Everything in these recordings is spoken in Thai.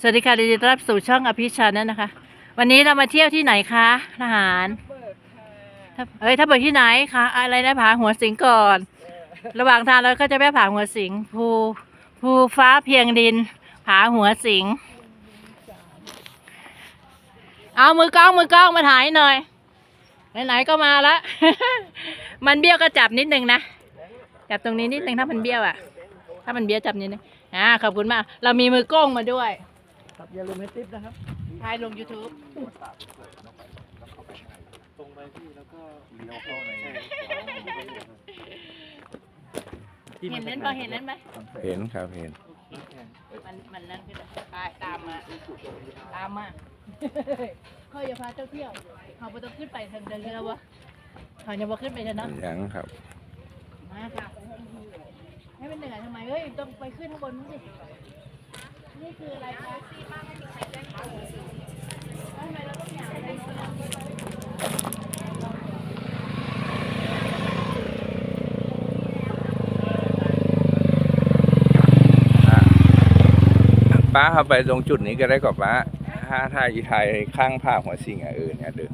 สวัสดีค่ะยินดีต้อนรับสู่ช่องอภิชาแนลนะคะ วันนี้เรามาเที่ยวที่ไหนคะทหารถ้าเอ้ยถ้าเปิดที่ไหนคะอะไรนะผาหัวสิงก่อน ระหว่างทางเราก็จะแวะผาหัวสิงภูภูฟ้าเพียงดิน ผาหัวสิง เอามือกล้องมือกล้องมาถ่ายหน่อยไหนๆก็มาละมันเบี้ยวก็จับนิดนึงนะจับตรงนี้นิดนึงถ้ามันเบี้ยวอะ ถ้ามันเบี้ยวจับนิดนึงอ่าขอบคุณมาก เรามีมือกล้องมาด้วย ครับอย่าลืมให้ติ๊บนะครับถ่ายลง YouTube ตรงไปที่แล้วก็เลี้ยวเข้าในเห็นเล่นปะเห็นเล่นไหมเห็นครับเห็น มันมันนั่นขึ้นเลยไปตามมา ตามมาเขาอย่าพาเจ้าเที่ยว เขาไปต้องขึ้นไปทางเดินเรือวะเขาอย่ามาขึ้นไปเถอะเนาะยังครับ มาค่ะให้มันเหนื่อยทำไมเฮ้ยต้องไปขึ้นข้างบนนู้นสิ นี่คืออะไรคะทำไมเราต้องอยากไปป้าเข้าไปตรงจุดนี้ก็ได้กว่าป้าถ้าถ้าอีไทยข้างผ้าหัวสิงอะเออเนี่ยเดิน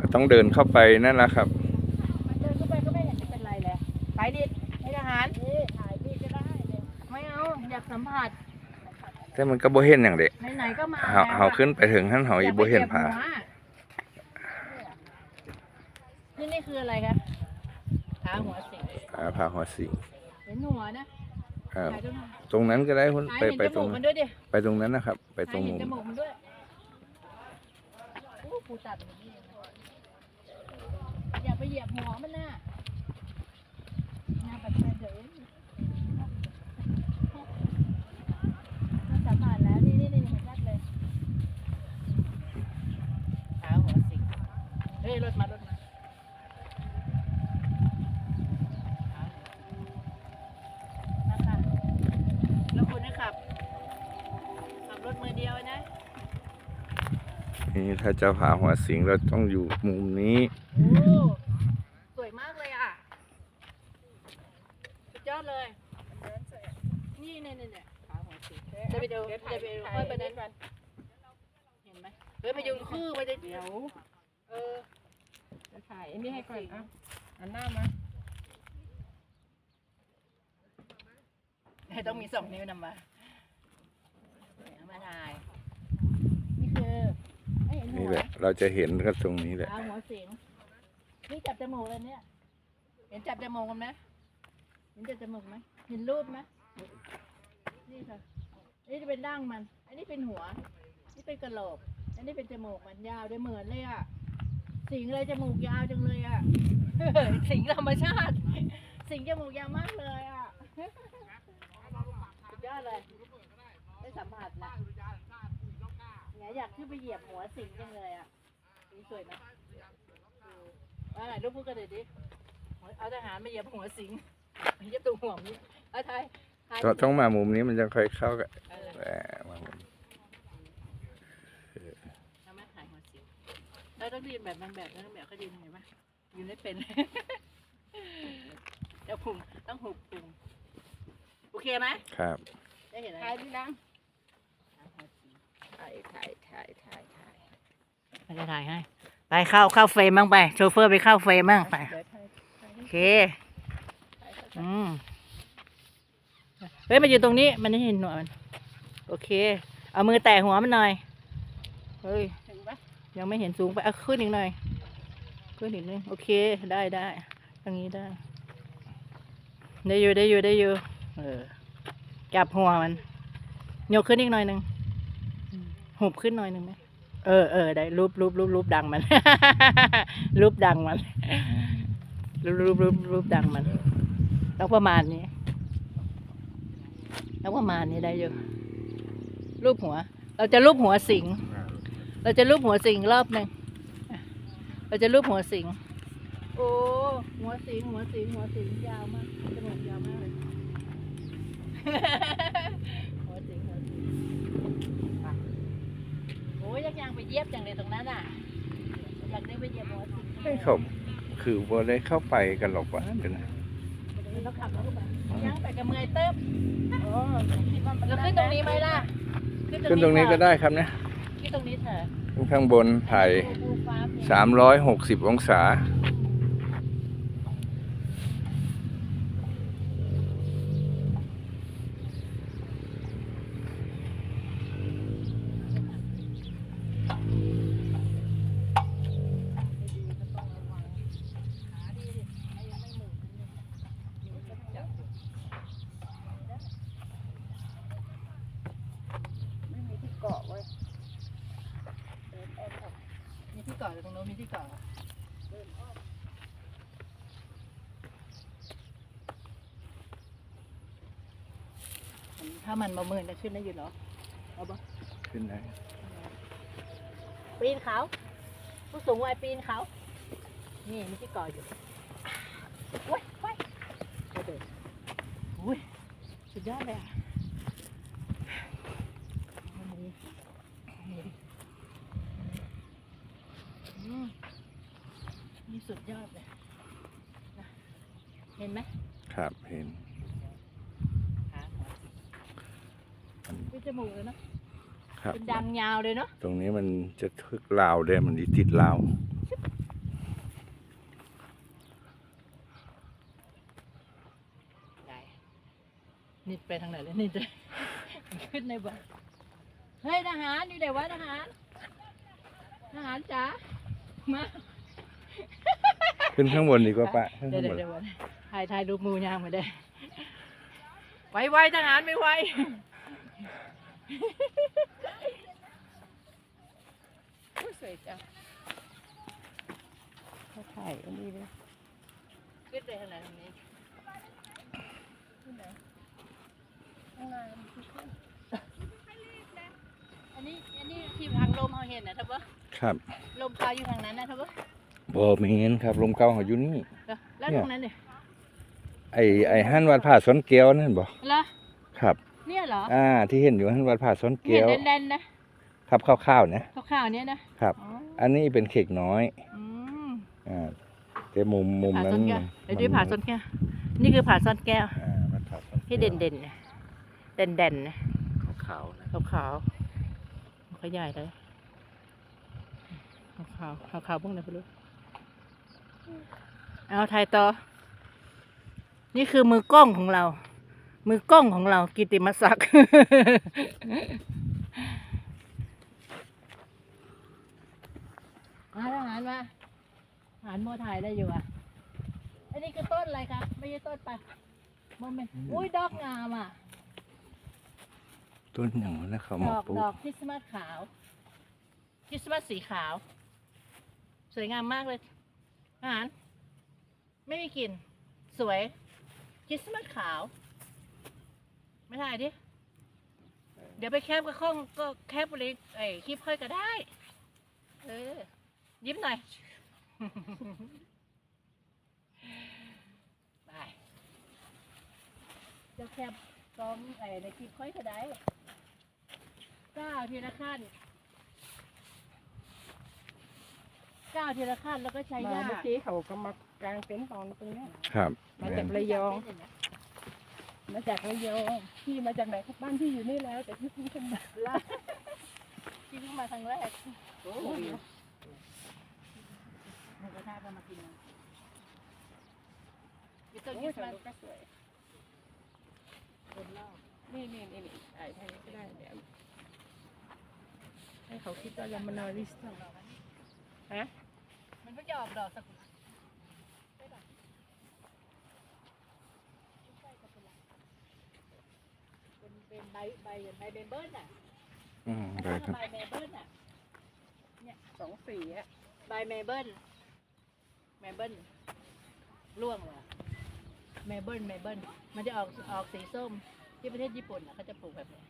ก็ต้องเดินเข้าไปนั่นแหละครับ อาอยากสัมผัสแต่มันก็บ่เห็นอย่างเด็กไหนๆก็มาเฮาเฮาขึ้นไปถึงท่านเฮาอีบ่เห็นผานี่นี่คืออะไรครับผาหัวสิงอ่าผ้าหัวสิงเห็นหัวนะครับถ่ายตรงไหนตรงนั้นก็ได้คุณถ่ายไปเห็นไปจตรมูงกนั้มันนด้วยดิไปตรงนั้นนะครับ ไปตรถ่ายงเห็นมุมจมูกมันด้วยอู้กูตัดอย่างนี้อย่าไปเหยียบหัวมันน่ะหน้าปัดเดี๋ยวมันสัมผัสแล้วนี่นี่นี่เห็นชัดเลยผาหัวสิงเฮ้ยรถมารถมานะคะแล้วคุณนะขับขับรถมือเดียวนะนี่ถ้าจะผาหัวสิงเราต้องอยู่มุมนี้ โอ้สวยมากเลยอะ สุดยอดเลย นี่เนี่ยเนี่ยเนี่ยขาหัวสีจะไปดูจะไปดูค่อยไปนั้นกันเห็นไหมเฮ้ยมายุงคู่ไปจะเดี๋ยว เออ จะถ่ายอันนี้ให้ก่อนอะอันหน้ามา ต้องมีสองนิ้วนำมาเอามาถ่าย นี่คือไม่เห็นหั นี่ ว แหละ เรา จะเห็นก็ตรงนี้แหละขาหัวสียงนี่จับจมูกเลยเนี่ย เห็นจับจมูกกันไหมเห็นจับจมูกไหมเห็นรูปไหมนี่ค่ะอันนี้จะเป็นดั้งมัน อันนี้เป็นหัว นี่เป็นกระโหลก อันนี้เป็นจมูกมันยาวด้วยเหมือนเลยอะ สิงเลยจมูกยาวจังเลยอะ สิงธรรมชาติ สิงจมูกยาวมากเลยอะสุดยอดเลย ได้สัมผัสนะเนี่ยอยากขึ้นไปเหยียบหัวสิงจังเลยอะ นี่สวยไหมเอาไหนรูปพูดกันเลยดิเอาทหารมาเหยียบหัวสิงเหยียบตัวหัวนี้เอาไทยไทย ต้องมามุมนี้มันจะค่อยเข้ากับแหมมามุมเอามาถ่ายหัวสิงแล้วต้องยืนแบบนางแบบนางแบบก็ยืนเห็นไหมยืนไม่เป็นเดี๋ยวพุงต้องหุบพุงโอเคไหมครับ ได้เห็นอะไรถ่ายดีนะหัวสิงถ่ายถ่ายถ่ายถ่ายถ่าย ไม่ได้ถ่ายให้ ไปเข้าเข้าเฟรมบ้างไป โชเฟอร์ไปเข้าเฟรมบ้างไปเดี๋ยวถ่ายถ่ายโอเค อืม เฮ้ยมาอยู่ตรงนี้ มันไม่เห็นหัวมัน โอเค เอามือแตะหัวมันหน่อย เฮ้ยถึงปะยังไม่เห็นสูงไป เอาขึ้นอีกหน่อย ขึ้นอีกนิดโอเค ได้ได้ตรงนี้ได้ ได้อยู่ได้อยู่ได้อยู่ เออ จับหัวมัน ยกขึ้นอีกหน่อยหนึ่งอืมหุบขึ้นหน่อยหนึ่งไหม เออเออได้รูปรูปรูปรูปดังมัน รูปดังมัน รูปรูปรูปรูปดังมันต้องประมาณนี้ต้องประมาณนี้ได้อยู่รูปหัว เราจะรูปหัวสิง เราจะรูปหัวสิงรอบหนึ่งอะเราจะรูปหัวสิง โอ้ หัวสิง หัวสิง หัวสิงยาวมากจมูกยาวมากเลย หัวสิง หัวสิงไปโอ้ยอยากยังไปเย็บจังเลยตรงนั้นอะอยากได้ไปเย็บหัวสิงให้เขาคือบ่ได้เข้าไปกันหรอกวะเดี๋ยวนะเราขับรถไปยังไปกับเมอยเติบโอ้คิดว่ามันเราขึ้นตรงนี้ไหมล่ะขึ้นตรงนี้ก็ได้ครับเนี่ยขึ้นตรงนี้เถอะขึ้นข้างบนถ่ายดูฟ้าเพียงสามร้อยหกสิบองศา ที่เกาะถ้ามันมาเมินจะขึ้นได้อยู่เหรอ เอาปะขึ้นได้ปีนเขา ผู้สูงวัยปีนเขา นี่มีที่เกาะอยู่ว้ยว้ยกระโดดอุ้ยสุดยอดเลยอะเอามาดิเอามาดิอืมนี่ สุดยอดเลยนะเห็นไหมครับเห็นขาหัวเป็นจมูกเลยเนาะครับ เป็นดังยาวเลยเนาะตรงนี้มันจะทึกลาวได้มันติดลาวได้นิดไปทางไหนเลยนิดเลยขึ้นในบ้านเฮ้ยทหารอยู่ไหนวะทหารทหารจ๋ามา ขึ้นข้างบนดีกว่าปะขึ้นเดี๋ยข้าวงบเดี๋ยนวเดี๋ยวถ่ายถ่ายรูปมือยางมาได้ไวไวทหารไม่ไวโอ้ยสวยจังเขาถ่ายอันนี้เลยขึ้นไปทางไหนทางนี้ที่ไหนข้างในมันคือขึ้นอันนี้อันนี้ที่ทางลมเขาเห็นนะทับเบอครับ ลมพาอยู่ทางนั้นนะทับเบอ บ่มีเห็นครับลมเก่าเขาอยู่นี่ แล้วเนี่ยตรงนั้นเนี่ยไอ้ไอ้หันวัดผาสวนแก้วนั่นบ่เหรอครับ เนี่ยเหรออ่า ที่เห็นอยู่หันวัดผาสวนเห็แก้นวแดนๆนะครับข้าวๆนะขาวๆเนี่ยนะครับ อ๋ออันนี้เป็นเค้กน้อยอืมอ่าแต่มุมมุมผานั้ซ่นอนแก้วเดี๋ยวดูผาซ่อนแก้วนี่คือผาซ่อนแก้วอ่าวัดผาซ่อนแก้วที่เด่นเด่นๆนะเด่นเด่นๆนะขาวๆนะขาวขาวๆเขาใหญ่เลยขาวขาวขาวๆพวกไหนไม่รู้ เอาถ่ายต่อ นี่คือมือกล้องของเรา มือกล้องของเรากิติมศักดิ์มาทหารมาทหารโมถ่ายได้อยู่อะ อันนี้คือต้นอะไรคะไม่ใช่ต้นปะโมเมนอุ้ยดอกงามอะ ต้นอย่างนั้นนะเขาดมาอกปลูดกอกคริสต์มาสขาว คริสต์มาสสีขาว สวยงามมากเลย อาหาร ไม่มีกลิ่น สวยคริสต์มาสขาว ไม่ถ่ายดิ เดี๋ยวไปแคบกับข้องก็แคบไปเลยไอ้คลิปค่อยก็ได้ เออ ยิ้มหน่อย ไปจะแคบซ้อมไอ้ในคลิปค่อยก็ได้ก้าวทีละขั้น ก้าวทีละขั้นแล้วก็ใช้มาย่าเมื่อกี้เขาก็มากางเต็นท์นอนตรงเนี้ยครับมาจากระยอง มาจากระยองพี่มาจากไหนครับบ้านพี่อยู่นี่แล้ว แต่พี่เพิ่งขึ้นมาละที่เพิ่งมาครั้งแรกโอ้ยหมูกระทะก็มากินนะมีต้นคริโอ้ยสต์มาสก็สวยต้นเหล้านี่นี่นี่นี่ถ่ายทางนี้ก็ได้เดี๋ยวให้เขาคิดว่าเรามานอนริสต์ฮะ มันเพิ่งจะออกดอกสักเป็นเป็นใบใบใบเบเบิลอะอืมได้ครับ ใบเมเบิลอะ เนี่ยสองสีอะใบเมเบิลเมเบิลร่วงเลยอเมเบิลเมเบิลมันจะออกออกสีส้มที่ประเทศญี่ปุ่นอะเขาจะปลูกแบบนี้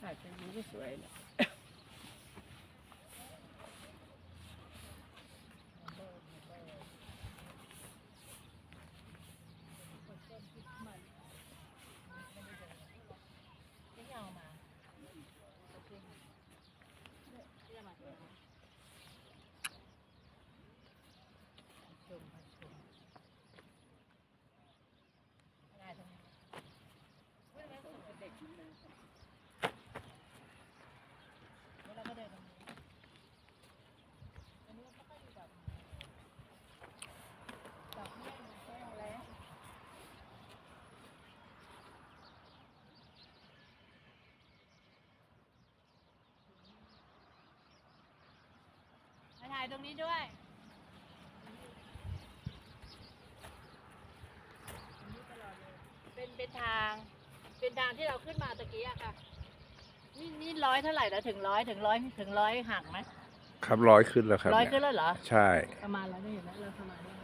ถ่ายทางนี้ก็สวยเลายตรงนี้ด้วย เป็นเป็นทาง เป็นทางที่เราขึ้นมาตะกี้อะค่ะ นี่นี่ร้อยเท่าไหร่แล้วถึงร้อยถึงร้อยถึงร้อยหักไหมครับร้อยขึ้นแล้วครับร้อยเนี่ยขึ้นแล้วเหรอ ใช่ ประมาณแล้วนี่เห็นไหมเราประมาณนี้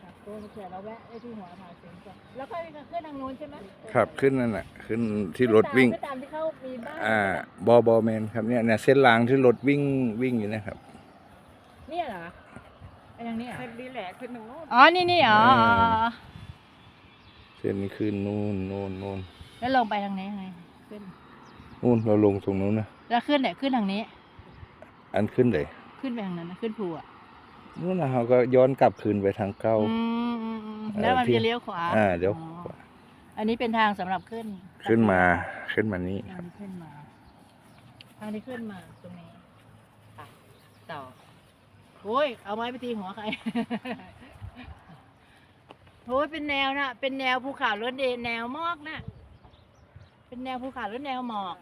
ครับตัวเขียนเราแวะได้ที่หัวผาเสียงก่อนแล้วก็ขึ้นทางนู้นใช่ไหมครับขึ้นนั่นน่ะขึ้นที่รถวิ่งขึ้นตามที่เขามีบ้านอ่า บอบอแมนครับเนี่ยเนี่ยเส้นรางที่รถวิ่งวิ่งอยู่นะครับ เนี่ยเหรอไอ้ทางนี้เหรอเส้นนี้แหละขึ้นตรงโน้นอ๋อนี่นี่อ๋ออ๋ออ๋อเส้นนี้ขึ้นนู่นนู่นนู่นแล้วลงไปทางนี้ไงขึ้นนู่นเราลงตรงนู้นนะแล้วขึ้นเนี่ยขึ้นทางนี้ อันขึ้นเลยขึ้นไปทางนั้นนะขึ้นภูอะนู่นนะเราก็ย้อนกลับคืนไปทางเก้า อืมอืมอืมเออแล้วมันที่จะเลี้ยวขวาอ่าเดี๋ยวอ๋ออันนี้เป็นทางสำหรับขึ้นขึ้นมาขึ้นมานี่ ทางนี้ขึ้นมาทางนี้ขึ้นมาตรงนี้ไปต่อ โอ้ย เอาไม้ไปตีหัวใคร โอ้ยเป็นแนวนะเป็นแนวภูเขาหรือเดแนวหมอกนะเป็นแนวภูเขาหรือแนวหมอก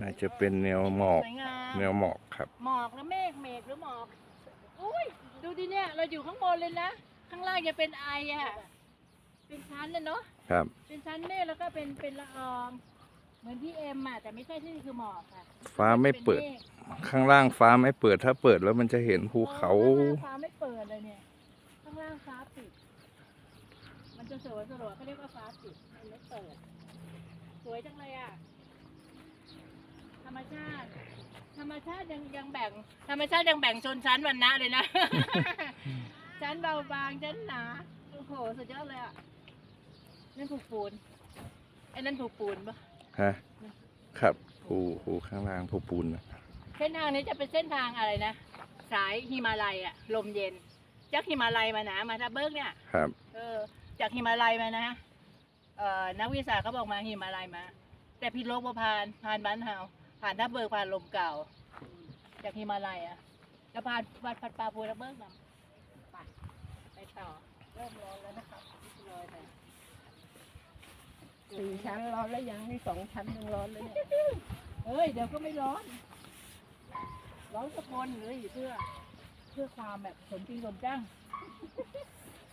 น่าจะเป็นแนวหมอก สวยงาม แนวหมอกครับ หมอกแล้วเมฆเมฆหรือหมอกอุ้ยดูดิเนี่ย เราอยู่ข้างบนเลยนะ ข้างล่างจะเป็นไออะเป็นชั้นเลยเนาะ ครับ เป็นชั้นเมฆแล้วก็เป็นเป็นละอองเห มือนที่เอ็มอะแต่ไม่ใช่ที่นี่คือหมอกค่ะฟ้าไม่เปิด นฆข้างล่างฟ้าไม่เปิดถ้าเปิดแล้วมันจะเห็นภูเขา ออข้างล่างฟ้าไม่เปิดเลยเนี่ยข้างล่างฟ้าปิด มันจะสวยสวยเขาเรียกว่าฟ้าปิดมันไม่เปิด สวยจังเลยอะธรรมชาติ ธรรมชาติยังยังแบ่ง ธรรมชาติยังแบ่งชนชั้นวรรณะเลยนะ ชั้นเบาบางชั้นหนาโอ้โหสุดยอดเลยอะนั่นผูกปูนไอ้นั่นผูกปูนปะ ฮะครับภูภูข้างล่างภูปูนนะเส้นทางนี้จะเป็นเส้นทางอะไรนะ สายฮิมาลัยอะลมเย็น จากฮิมาลัยมานะมาทับเบิกเนี่ยครับเออจากฮิมาลัยมานะเอ่อนักวิทยาศาสตร์เขาบอกมาฮิมาลัยมา แต่พิษโลกบ่ผ่านผ่านบ้านเฮาผ่านทับเบิกผ่านลมเก่า จากฮิมาลัยอะแล้วผ่านวัดพัดปลาพูทับเบิกนำไปไปต่อเริ่มร้อนแล้วนะครับลอยไป สี่ชั้นร้อนแล้วยังนี่สองชั้นยังร้อนเลยเนี่ยเฮ้ยเดี๋ยวก็ไม่ร้อน ร้อนสะพนเลยเพื่อ เพื่อความแบบสมจริงสมจัง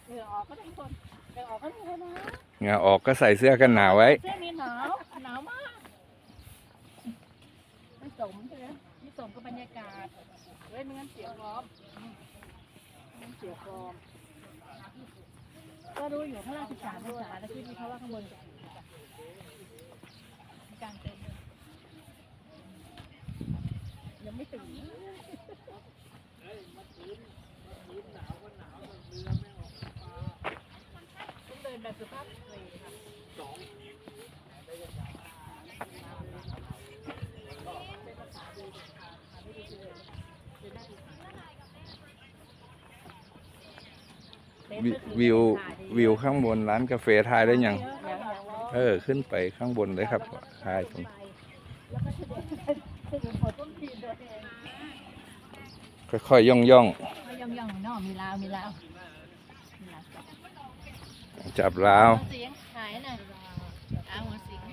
เหงื่อออกก็ต้องทนเหงื่อออกก็ต้องทนนะเหงาออกก็ใส่เสื้อกันหนาวไว้ เสื้อมีหนาวหนาวมากไม่สมใช่ไหมไม่สมกับบรรยากาศเฮ้ยไม่งั้นเสียกรอบไม่งั้นเสียกรอบก็รู้อยู่ข้างล่างสิบสามองศาแล้วที่นี่เขาว่าข้างบน กลางเต็นท์เลยยังไม่ถึงต้องเดินแบบสุภาพสตรีค่ะวิวิววิวข้างบนร้านกาแฟทายได้ยัง เออ ขึ้นไปข้างบนเลยครับ ทายตรงค่อยๆย่องย่องย่องย่องๆเนาะมีลาวมีลาวมีลาวๆจับราวเสียงหายหน่อยเอาหัวเสียง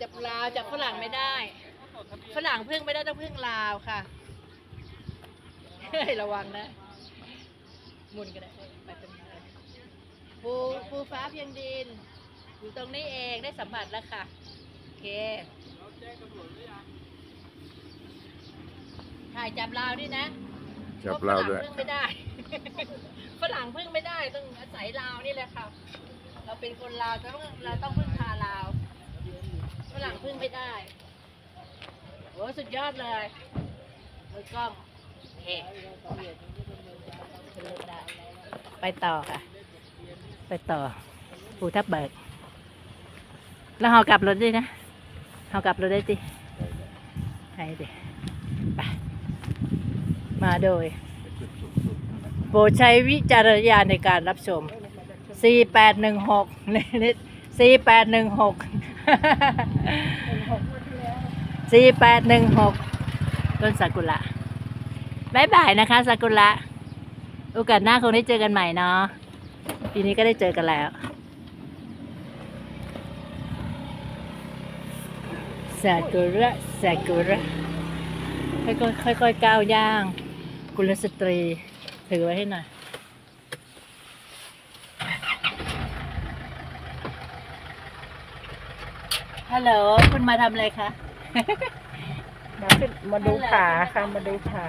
จับลาวจับฝรั่งไม่ได้ฝรั่งพึ่งไม่ได้ต้องพึ่งลาวค่ะเฮ้ยระวังนะหมุนก็ได้ไปเป็นไงภูภูฟ้าเพียงดิน อยู่ตรงนี้เองได้สัมผัสแล้วค่ะ โอเคถ่ายจับลาวด้วยนะจับราวด้วยเพราะฝรั่งพึ่งไม่ได้ ฝรั่งพึ่งไม่ได้ต้องอาศัยลาวนี่แหละค่ะ เราเป็นคนลาวเราต้องเราต้องพึ่งพาลาว ฝรั่งพึ่งไม่ได้โอ้สุดยอดเลยมือกล้องโอเคขึ้นรถได้ไปต่อค่ะ ไปต่อภูทับเบิก แล้วเรากลับรถด้นะเรากลับรถได้สิให้ดิไปมาโดย โปรดใช้วิจารณญาณในการรับชม 4816นี่4816 4816 ต้นซากุระบายบายนะคะซากุระ โอกาสหน้าคงได้เจอกันใหม่เนาะ ปีนี้ก็ได้เจอกันแล้วากุระซากุระค่อยๆค่อยๆก้าวย่าง กุลสตรี ถือไว้ให้หน่อยฮัลโหลคุณมาทำอะไรคะ มาขึ้นมาดูขาค่ะ มาดูขา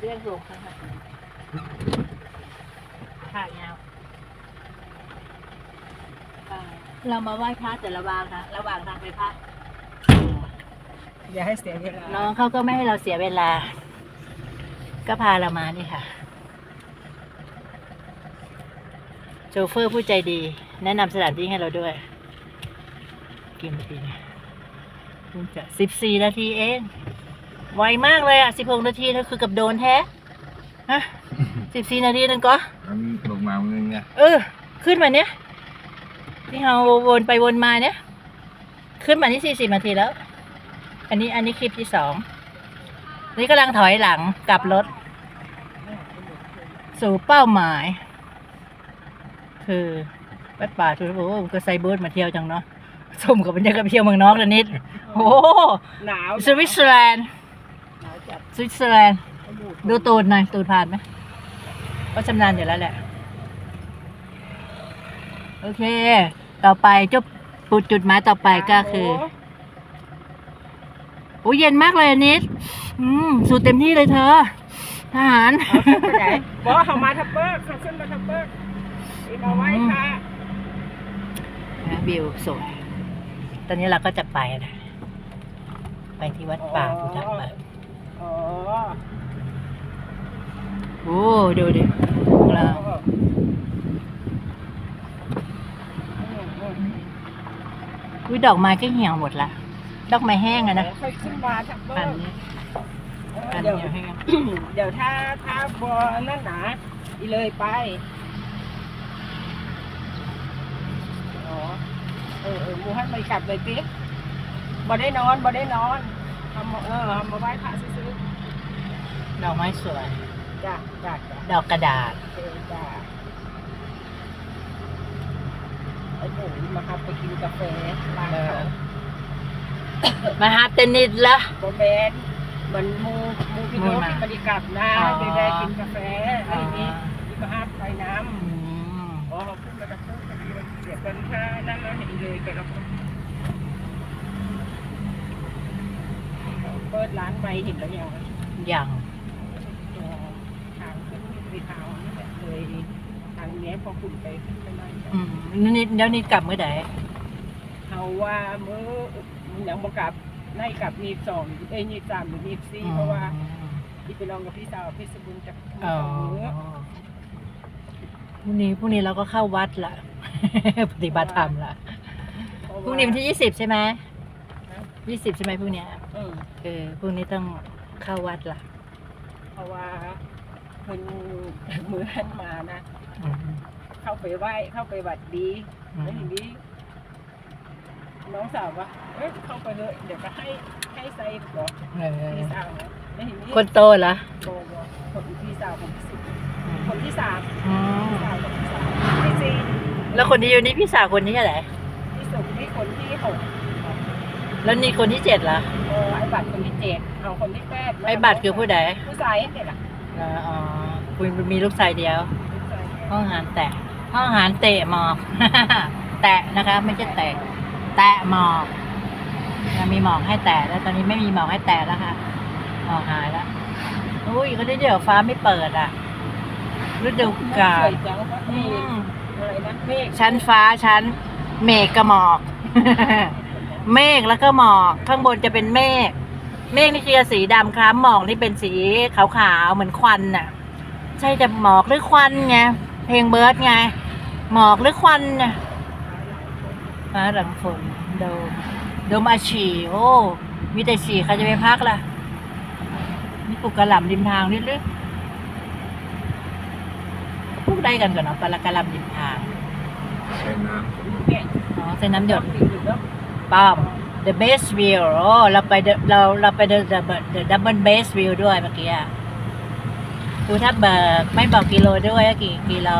เรียกลงค่ะค่ะยาว เรามาไหว้พระแต่ระวางนะระหว่างทางไปพระอย่าให้เสียเวลาน้องเขาก็ไม่ให้เราเสียเวลา ก็พาเรามานี่ค่ะ โชเฟอร์ผู้ใจดี แนะนำสถานที่ให้เราด้วยกี่นาทีเนี่ยเพิ่งจะสิบสี่นาทีเอง ไวมากเลยอะสิบหกนาทีนั่นคือกับโดนแท้ฮะสิบสี่นาทีนั่นก็มันลงมาเงี้ยเนี่ยเออ ขึ้นมาเนี้ย ที่เราวนไปวนมาเนี้ยขึ้นมาที่สี่สิบนาทีแล้ว อันนี้อันนี้คลิปที่สองนี่กำลังถอยหลังกลับรถ สู่เป้าหมาย คือวัดป่าทุลโอ้ก็ใส่บูทมาเที่ยวจังเนาะสมกับบรรยากาศเที่ยวเมืองนอกแล้วนิด โอ้โหหนาวสวิตเซอร์แลนด์หนาวจัดสวิตเซอร์แลนด์ดูตูดหน่อยตูดผ่านไหมก็ชำนาญอยู่แล้วแหละ โอเค ต่อไปจุดปุดจุดหมายต่อไปก็คือโอ้เย็นมากเลยอันนิดอืมสูดเต็มที่เลยเธอ ทหารเอาขึ้นไปไหนบอกเขามาทับเบิกเขาขึ้นมาทับเบิกนี่มาไหว้ค่ะนะวิวสวย ตอนนี้เราก็จะไปนะ ไปที่วัดป่าพุทธเบิกอ๋อโอ้ดูดิพวกเรา อุ้ยดอกไม้ก็เหี่ยวหมดละ ดอกไม้แห้งอะนะค่อยขึ้นมาทับเบิอันกนี้อันเดี๋ยวเหี่ยวแห้งเดี๋ยวถ้าถ้าบอนั่นหนาอีเลยไปอ๋อเออเออหมูให้มันกลับเลยติ๊กบ่ได้นอนบ่ได้นอนทำมาเออทำมาไหว้พระซื้อดอกไม้สวยๆจ้ะจ้ะจ้ะดอกกระดาษเออจ้ะ ไอ้หมูมาครับไปกินกาแฟร้านเขามาหาเตนนิดละโบแมนเหมือนหมูหมูพี่น้องที่บริกลับนะอ๋อไปได้กินกาแฟอะไรอย่างนี้ที่มาห้ามไปน้ำอืมอ๋อเขาขึ้นมาจากตู้พอดีเลยเดี๋ยวกันถ้านั่นเราเห็นเลยแต่เราเปิดร้านไปเห็นแล้วยังอย่างอ๋อทางขึ้นไปทางนี่แหละเลย ทางเนี้ยพอคุณไปขึ้นไปไหนอืมนิดเดี๋ยวนิดกลับเมื่อไหร่เขาว่ามือยังบอกกลับในกลับมีสองเอ้ยมีสามหรือมีสี่เพราะว่าที่ไปลองกับพี่สาวพี่สมบุญจากอ๋อสองมือพรุ่งนี้พรุ่งนี้เราก็เข้าวัดละปฏิบัติธรรมละพรุ่งนี้วันที่ยี่สิบใช่ไหมยี่สิบใช่ไหมพรุ่งเนี้ยเออเออพรุ่งนี้ต้องเข้าวัดละเพราะว่าคนมือหันมานะอืม เข้าไปไหว้เข้าไปบัดดีอืแล้วทีมนี้น้องสาวว่าเอ้ยเข้าไปเลยเดี๋ยวก็ให้ให้ใส่บอกเออพี่สาวนะแล้วทีนี้คนโตเหรอโตบอกคนพี่สาวคนที่สิบคนที่สามอืมพี่สาวคนที่สามที่สี่แล้วคนที่อยู่นี่พี่สาวคนนี้อะไรที่สุดที่คนที่หกแล้วนี่คนที่เจ็ดเหรอเออไอ้บัตรคนที่เจ็ดเอาคนที่แปดไอ้บัตรคือผู้ใดผู้ชายเด็กอะอ๋ออ๋อคุณมีลูกชายเดียวผู้ชาย ห้องอาหารแตะห้องอาหารเตะหมอก แตะนะคะ ไม่ใช่แตะแตะหมอกยังมีหมอกให้แตะแล้วตอนนี้ไม่มีหมอกให้แตะแล้วค่ะหมอกหายแล้วอุ้ยก็ได้เดี๋ยวฟ้าไม่เปิดอะฤดูกาสลวยจังวะอืนี่มอะไรนะเมฆชั้นฟ้าชั้นเมฆกับหมอก เมฆแล้วก็หมอกข้างบนจะเป็นเมฆเมฆนี่คือสีดำคล้ำหมอกนี่เป็นสีขาวๆเหมือนควันน่ะ ใช่จะหมอกหรือควันไง เพลงเบิร์ดไง หมอกหรือควันเนี่ยฟ้าหลังฝนโดมโดมอาชีโอ้มีแต่ฉี่ใครจะไปพักล่ะนี่ปลูกกระหล่ำริมทางนิดหรือปลูกได้กันก่อนเนาะปลากระหล่ำริมทางใช้น้เนี่ยอ๋อใส่น้ำหยดติดอยู่แล้วป้อม the best view โอ้เราไป the- เราเราไป the the- the double best view ด้วยเมื่อกี้อะ ภูทับเบิกไม่บอกกิโลด้วยว่ากี่กิโล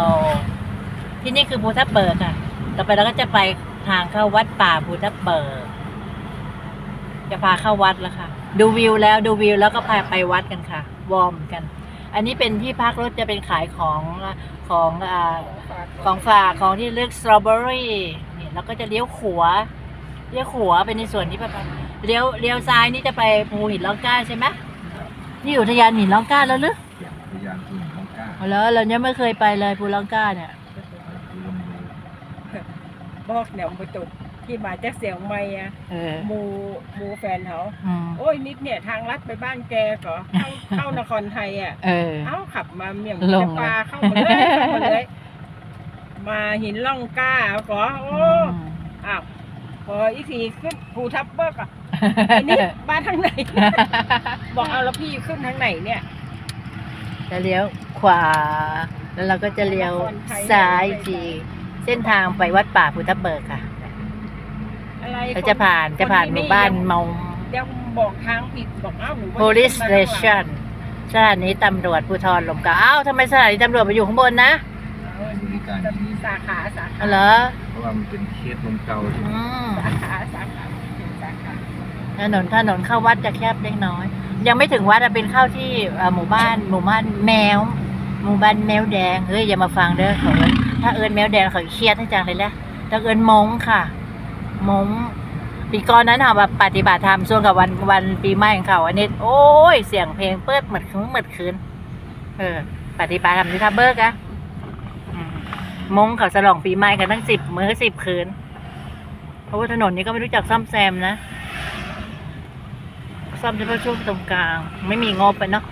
ที่นี่คือภูทับเบิกอะ ต่อไปเราก็จะไปทางเข้าวัดป่าภูทับเบิก จะพาเข้าวัดแล้วค่ะ ดูวิวแล้วดูวิวแล้วก็พาไปวัดกันค่ะ วอร์มกัน อันนี้เป็นที่พักรถจะเป็นขายของของอของฝากของที่เลือกสตรอเบอรี่นี่แล้วก็จะเลี้ยวขวาเลี้ยวขวาไปในส่วนที่แบบเลี้ยวเลี้ยวซ้ายนี่จะไปภูหินล่องกล้าใช่ไหมนี่อยู่ทยานหินล่องกล้าแล้วหรือ แล้วเรายังไม่เคยไปเลยภูล่องกล้าเนี่ยบอกแนวไปจุดที่มาจากเสียงไม่อะเออ หมูหมูแฟนเขาอืมโอ้ยนิดเนี่ยทางลัดไปบ้านแกก็เข้าเข้านครไทยอะ เออ เอ้าขับมาเมี่ยมลจะงปลาเข้ามาเลยเข้ามาเลย มาหินล่องกล้าก็โอ้อ้าวพออีกทีขึ้นภูทับเบิกอะไอ้นี่บ้านทางไหน บอกเอาแล้วพี่ขึ้นทางไหนเนี่ย จะเลี้ยว ขวา แล้วเราก็จะเลี้ยวซ้ายอีกทีเส้นทางไปวัดป่าพุทธเบิกค่ะ อะไรเราจะผ่านจะผ่านหมู่บ้านเมายังบอกทางผิดบอกเอ้าหนูว่า police ขึ้นมาข้างหลัง station สถานีตำรวจภูธรลมเกล้าอ้าวทำไมสถานีตำรวจมาอยู่ข้างบนนะบริการจะมีสาขาสาขาอ๋อเหรอเพราะว่ามันเป็นเคสลมเก่าที่อืมสาขาสาขาสาขาถนนถนนเข้าวัดจะแคบเล็กน้อย ยังไม่ถึงวัดอะเป็นเข้าที่เอ่อหมู่บ้านหมู่บ้านแมว หมู่บ้านแมวแดงเฮ้ยอย่ามาฟังเด้อเขาเอิ้นถ้าเอิญแมวแดงเขาเครียดให้จังเลยแหละถ้าเอิญมงค่ะมงปีก่อนนั้นค่ะแบบปฏิบัติธรรมช่วงกับวันวันปีใหม่ของเขาอันนี้โอ้ยเสียงเพลงเปิดเหมือนคืนเหมือนคืนเออ ปฏิบัติธรรมที่ทับเบิกอะมงเขาฉลองปีใหม่กันตั้งสิบมื้อสิบคืนเพราะว่าถนนนี้ก็ไม่รู้จักซ่อมแซมนะซ่อมเฉพาะช่วงตรงกลาง ไม่มีงบไปเนาะ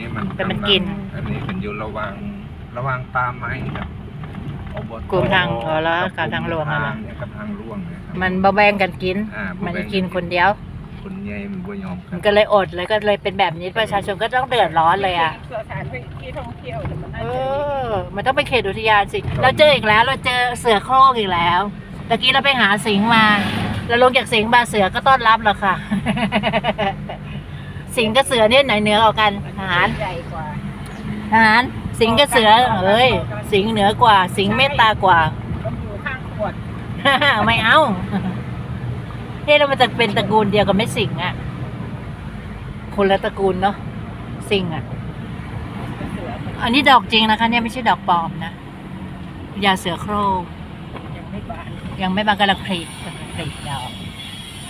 นี้มันแต่มันกิน อันนี้เป็นอยู่ระหว่างระหว่างป่าไม้กับอบตกรมทางอ๋อแล้วกับกับทางหลวงอะเหรอเนี่ยกับทางหลวงเยครับมันบะแบงกันกิน อ่าบ่มันแบ่จะงกินคนเดียว คนใหญ่มันบ่ยอมกัมันนก็เลยอดเลยก็เลยเป็นแบบนี้ประชาชนก็ต้องเดือดร้อนเลยอะ สถานที่ท่องเที่ยวเนี่ยมันน่าเอจะมีอ มันต้องไปเขตอุทยานสิ เราเจออีกแล้ว เราเจอเสือโคร่งอีกแล้วตะกี้เราไปหาสิงห์มา เราลงจากสิงห์มาเสือก็ต้อนรับเราค่ะ สิงห์กับเสือเนี่ยไหนเหนือกว่ากันทหาร ใหญ่กว่าทหาร สิงห์กับเสือเอ้ย สิงห์เหนือกว่า สิงห์เมตตากว่าก็อยู่ข้างขวดไม่เอาเฮ้ยแล้วมันจะเป็นตระกูลเดียวกับแม่สิงห์อะคนละตระกูลเนาะ สิงห์อะเสืออันนี้ดอกจริงนะคะ เนี่ยไม่ใช่ดอกปลอมนะยาเสือโคร่งยังไม่บานยังไม่บานกำลังผลิกำลังผลิดอก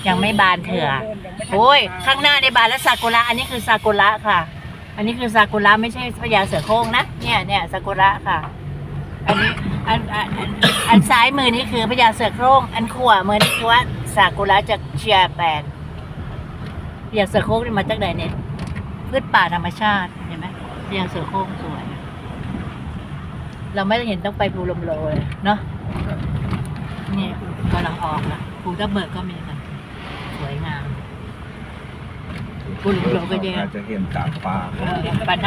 ยังไม่บานเถื่อ โอ้ยข้างหน้าในบานแล้วซากุระอันนี้คือซากุระค่ะ อันนี้คือซากุระไม่ใช่พญาเสือโคร่งนะเนี่ยเนี่ยซากุระค่ะ อันนี้อันอันอันอันซ้ายมือนี่คือพญาเสือโคร่งอันขวามือนี่คือว่าซากุระจากเชียแปนพญาเสือโคร่งนี่มาจากไหนเนี่ยพืชป่าธรรมชาติเห็นไหมพญาเสือโคร่งสวยเราไม่ได้เห็นต้องไปภูลมโลเลยเนาะนี่กำลังออกละภูทับเบิกก็มีกันสวยงาม คุณหลวงก็แย่อาจจะเห็นตากฟ้าเออปัน